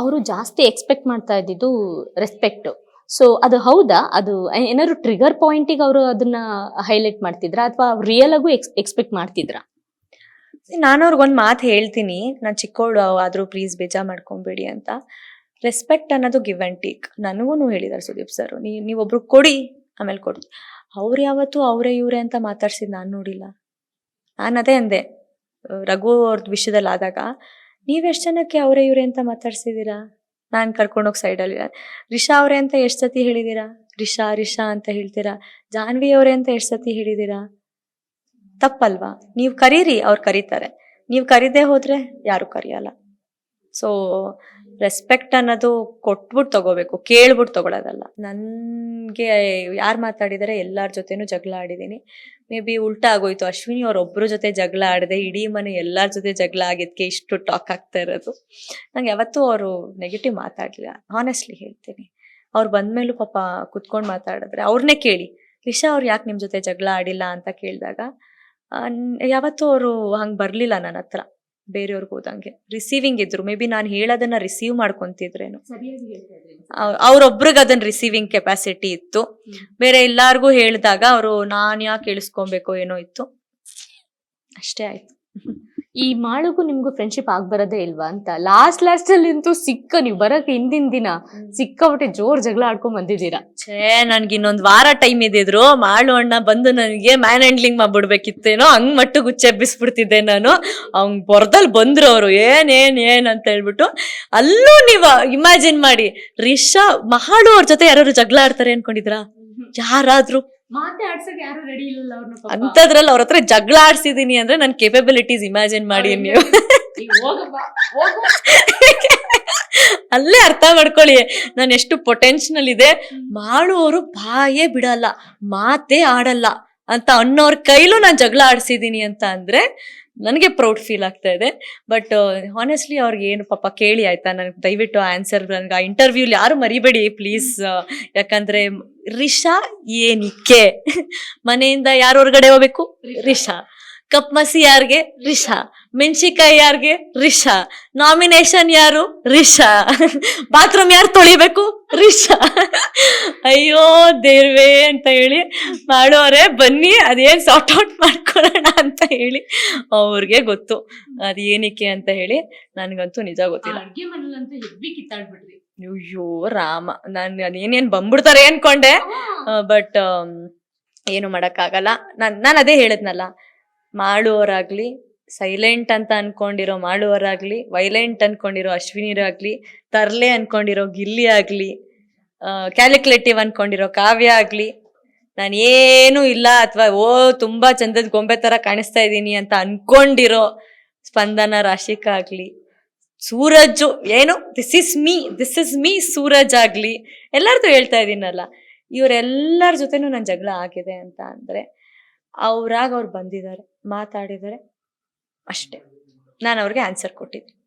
ಅವರು ಜಾಸ್ತಿ ಎಕ್ಸ್ಪೆಕ್ಟ್ ಮಾಡ್ತಾ ಇದ್ದಿದ್ದು ರೆಸ್ಪೆಕ್ಟ್ ಸೊ ಅದು ಹೌದಾ? ಅದು ಏನಾದ್ರು ಟ್ರಿಗರ್ ಪಾಯಿಂಟಿಗೆ ಅವರು ಅದನ್ನ ಹೈಲೈಟ್ ಮಾಡ್ತಿದ್ರಾ? ಅಥವಾ ರಿಯಲ್ ಆಗು ಎಕ್ಸ್ಪೆಕ್ಟ್ ಮಾಡ್ತಿದ್ರಾ? ನಾನು ಅವ್ರಿಗೊಂದು ಮಾತು ಹೇಳ್ತೀನಿ. ನಾನು ಚಿಕ್ಕವಳು ಆದರೂ ಪ್ಲೀಸ್ ಬೇಜಾರು ಮಾಡ್ಕೊಬೇಡಿ ಅಂತ. ರೆಸ್ಪೆಕ್ಟ್ ಅನ್ನೋದು ಗಿವ್ ಆ್ಯಂಡ್ ಟೇಕ್ ನನಗೂ ಹೇಳಿದ್ದಾರೆ ಸುದೀಪ್ ಸರ್. ನೀ, ನೀವೊಬ್ರು ಕೊಡಿ, ಆಮೇಲೆ ಕೊಡಿ ಅವ್ರು ಯಾವತ್ತೂ ಅವರೇ ಇವರೇ ಅಂತ ಮಾತಾಡ್ಸಿದ್ ನಾನು ನೋಡಿಲ್ಲ. ನಾನು ಅದೇ ಅಂದೆ. ರಘು ಅವ್ರದ್ದು ವಿಷಯದಲ್ಲಿ ಆದಾಗ ನೀವೆಷ್ಟು ಜನಕ್ಕೆ ಅವರೇ ಇವ್ರೆ ಅಂತ ಮಾತಾಡ್ಸಿದ್ದೀರಾ? ನಾನು ಕರ್ಕೊಂಡೋಗಿ ಸೈಡಲ್ಲಿ ರಿಷಾ ಅವರೇ ಅಂತ ಎಷ್ಟು ಸತಿ ಹೇಳಿದ್ದೀರಾ ರಿಷಾ ರಿಷಾ ಅಂತ ಹೇಳ್ತೀರಾ? ಜಾನ್ವಿ ಅವರೇ ಅಂತ ಎಷ್ಟು ಸತಿ ಹೇಳಿದ್ದೀರಾ ತಪ್ಪಲ್ವಾ? ನೀವು ಕರೀರಿ, ಅವ್ರು ಕರೀತಾರೆ. ನೀವು ಕರೀದೇ ಹೋದ್ರೆ ಯಾರು ಕರೆಯಲ್ಲ. ಸೊ ರೆಸ್ಪೆಕ್ಟ್ ಅನ್ನೋದು ಕೊಟ್ಬಿಟ್ಟು ತಗೋಬೇಕು ಕೇಳ್ಬಿಟ್ಟು ತಗೊಳೋದಲ್ಲ. ನನಗೆ ಯಾರು ಮಾತಾಡಿದರೆ ಎಲ್ಲರ ಜೊತೆನೂ ಜಗಳ ಆಡಿದ್ದೀನಿ ಮೇ ಬಿ ಉಲ್ಟಾ ಆಗೋಯ್ತು. ಅಶ್ವಿನಿ ಅವ್ರೊಬ್ಬರ ಜೊತೆ ಜಗಳ ಆಡಿದೆ, ಇಡೀ ಮನೆ ಎಲ್ಲರ ಜೊತೆ ಜಗಳ ಆಗಿದ್ದಕ್ಕೆ ಇಷ್ಟು ಟಾಕ್ ಆಗ್ತಾ ಇರೋದು. ನಂಗೆ ಯಾವತ್ತೂ ಅವರು ನೆಗೆಟಿವ್ ಮಾತಾಡಲಿಲ್ಲ. ಹಾನೆಸ್ಟ್ಲಿ ಹೇಳ್ತೀನಿ. ಅವ್ರು ಬಂದಮೇಲೂ ಪಾಪ ಕುತ್ಕೊಂಡು ಮಾತಾಡಿದ್ರೆ ಅವ್ರನ್ನೇ ಕೇಳಿ ರಿಷಾ ಅವ್ರು ಯಾಕೆ ನಿಮ್ಮ ಜೊತೆ ಜಗಳ ಆಡಿಲ್ಲ? ಅಂತ ಕೇಳಿದಾಗ ಯಾವತ್ತೂ ಅವರು ಹಂಗೆ ಬರಲಿಲ್ಲ ನನ್ನ ಹತ್ರ. ಬೇರೆಯವ್ರಿಗೆ ಹೋದಂಗೆ. ರಿಸೀವಿಂಗ್ ಇದ್ರು. ಮೇ ಬಿ ನಾನು ಹೇಳೋದನ್ನ ರಿಸೀವ್ ಮಾಡ್ಕೊಂತಿದ್ರೇನು. ಅವ್ರೊಬ್ರಿಗೆ ಅದನ್ನ ರಿಸೀವಿಂಗ್ ಕೆಪಾಸಿಟಿ ಇತ್ತು. ಬೇರೆ ಎಲ್ಲಾರ್ಗೂ ಹೇಳಿದಾಗ ಅವರು ನಾನು ಯಾಕೆ ಕೇಳಿಸ್ಕೊಬೇಕು ಏನೋ ಇತ್ತು. ಅಷ್ಟೇ ಆಯ್ತು. ಈ ಮಾಳುಗೂ ನಿಮ್ಗೂ ಫ್ರೆಂಡ್ಶಿಪ್ ಆಗ್ಬರೋದೇ ಇಲ್ವಾ ಅಂತ? ಲಾಸ್ಟ್ ಲಾಸ್ಟ್ ಅಲ್ಲಿ ಅಂತೂ ಸಿಕ್ಕ ನೀವು ಬರಕ್ಕೆ ಹಿಂದಿನ ದಿನ ಸಿಕ್ಕಾಬಿಟ್ಟೆ ಜೋರ್ ಜಗಳ ಆಡ್ಕೊಂಡ್ ಬಂದಿದ್ದೀರಾ? ಛೇ ನನ್ಗೆ ಇನ್ನೊಂದ್ ವಾರ ಟೈಮ್ ಇದ್ದಿದ್ರು. ಮಾಳು ಅಣ್ಣ ಬಂದು ನನಗೆ ಮ್ಯಾನ್ ಹ್ಯಾಂಡ್ಲಿಂಗ್ ಮಾಡ್ಬಿಡ್ಬೇಕಿತ್ತೇನೋ ಹಂಗ್ ಮಟ್ಟು ಗುಚ್ಚೆಬ್ಬಿಸ್ಬಿಡ್ತಿದ್ದೆ ನಾನು. ಅವ್ನ್ ಬೊರ್ದಲ್ಲಿ ಬಂದ್ರು ಅವರು ಏನ್ ಏನ್ ಏನ್ ಅಂತ ಹೇಳ್ಬಿಟ್ಟು ಅಲ್ಲೂ ನೀವು ಇಮ್ಯಾಜಿನ್ ಮಾಡಿ ರಿಷಾ ಮಹಾಳು ಅವ್ರ ಜೊತೆ ಯಾರು ಜಗಳ ಆಡ್ತಾರೆ ಅನ್ಕೊಂಡಿದ್ರಾ ಯಾರಾದ್ರೂ? ಮಾತೆ ಆಡ್ಸಕ್ ಯಾರು ರೆಡಿ ಇಲ್ಲ ಅಂತದ್ರಲ್ಲಿ ಅವ್ರ ಹತ್ರ ಜಗಳ ಆಡ್ಸಿದೀನಿ ಅಂದ್ರೆ ನನ್ ಕೇಪಬಿಲಿಟೀಸ್ ಇಮ್ಯಾಜಿನ್ ಮಾಡಿ ನೀವು. ಅಲ್ಲೇ ಅರ್ಥ ಮಾಡ್ಕೊಳ್ಳಿ. ನಾನು ಎಷ್ಟು ಪೊಟೆನ್ಷಿಯಲ್ ಇದೆ. ಮಾಡುವವರು ಬಾಯೇ ಬಿಡಲ್ಲ. ಮಾತೇ ಆಡಲ್ಲ. ಅಂತ ಅನ್ನೋರ್ ಕೈಲೂ ನಾನು ಜಗಳ ಆಡ್ಸಿದೀನಿ ಅಂತ ಅಂದ್ರೆ ನನಗೆ ಪ್ರೌಡ್ ಫೀಲ್ ಆಗ್ತಾ ಇದೆ. ಬಟ್ ಹಾನೆಸ್ಟ್ಲಿ ಅವ್ರಿಗೆ ಏನು ಪಾಪ ಕೇಳಿ ಆಯ್ತಾ? ನನಗೆ ದಯವಿಟ್ಟು ಆನ್ಸರ್ ನನಗೆ ಆ ಇಂಟರ್ವ್ಯೂಲಿ ಯಾರು ಮರಿಬೇಡಿ ಪ್ಲೀಸ್ ಯಾಕಂದ್ರೆ ರಿಷಾ ಏನಿಕ್ಕೆ? ಮನೆಯಿಂದ ಯಾರು ಹೊರಗಡೆ ಹೋಗ್ಬೇಕು? ರಿಷಾ. ಕಪ್ ಮಸಿ ಯಾರಿಗೆ? ರಿಷಾ. ಮೆಣಸಿಕಾಯಿ ಯಾರಿಗೆ? ರಿಷಾ. ನಾಮಿನೇಷನ್ ಯಾರು? ರಿಷಾ. ಬಾತ್ರೂಮ್ ಯಾರು ತೊಳಿಬೇಕು? ರಿಷಾ. ಅಯ್ಯೋ ದೇವ್ರೇ ಅಂತ ಹೇಳಿ ಮಾಡೋರೆ ಬನ್ನಿ ಅದೇನ್ ಸಾರ್ಟ್ ಔಟ್ ಮಾಡ್ಕೊಳ್ಳೋಣ ಅಂತ ಹೇಳಿ ಅವ್ರಿಗೆ ಗೊತ್ತು. ಅದ್ ಏನಕ್ಕೆ ಅಂತ ಹೇಳಿ ನನಗಂತೂ ನಿಜ ಗೊತ್ತಿಲ್ಲ. ಅಡ್ಗೆ ಮನೇಲಂತೂ ಹೆವ್ವಿ ಕಿತ್ತಾಡ್ಬಿಟ್ರಿ ಅಯ್ಯೋ ರಾಮ. ನಾನು ಅದೇನೇನ್ ಬಂದ್ಬಿಡ್ತಾರೆ ಅನ್ಕೊಂಡೆ. ಬಟ್ ಏನು ಮಾಡೋಕ್ಕಾಗಲ್ಲ. ನಾನು ನಾನು ಅದೇ ಹೇಳಿದ್ನಲ್ಲ. ಮಾಡುವವರಾಗ್ಲಿ ಸೈಲೆಂಟ್ ಅಂತ ಅನ್ಕೊಂಡಿರೋ ಮಾಡುವರಾಗ್ಲಿ ವೈಲೆಂಟ್ ಅನ್ಕೊಂಡಿರೋ ಅಶ್ವಿನಿರಾಗ್ಲಿ, ತರ್ಲೆ ಅನ್ಕೊಂಡಿರೋ ಗಿಲ್ಲಿ ಆಗ್ಲಿ ಕ್ಯಾಲ್ಕುಲೇಟಿವ್ ಅನ್ಕೊಂಡಿರೋ ಕಾವ್ಯ ಆಗ್ಲಿ, ನಾನು ಏನೂ ಇಲ್ಲ ಅಥವಾ, ಓ, ತುಂಬಾ ಚಂದದ ಗೊಂಬೆ ತರ ಕಾಣಿಸ್ತಾ ಇದ್ದೀನಿ ಅಂತ ಅನ್ಕೊಂಡಿರೋ ಸ್ಪಂದನ ರಾಶಿಕ ಆಗ್ಲಿ, ಸೂರಜ್, ಏನು this is me this is me Suraj ಆಗ್ಲಿ, ಎಲ್ಲರದು ಹೇಳ್ತಾ ಇದ್ದೀನಲ್ಲ, ಇವರೆಲ್ಲರ ಜೊತೆನೂ ನನ್ನ ಜಗಳ ಆಗಿದೆ ಅಂತ ಅಂದ್ರೆ, ಅವ್ರಾಗ ಅವ್ರು ಬಂದಿದ್ದಾರೆ, ಮಾತಾಡಿದ್ದಾರೆ ಅಷ್ಟೇ. ನಾನು ಅವ್ರಿಗೆ ಆನ್ಸರ್ ಕೊಟ್ಟಿದ್ದೆ.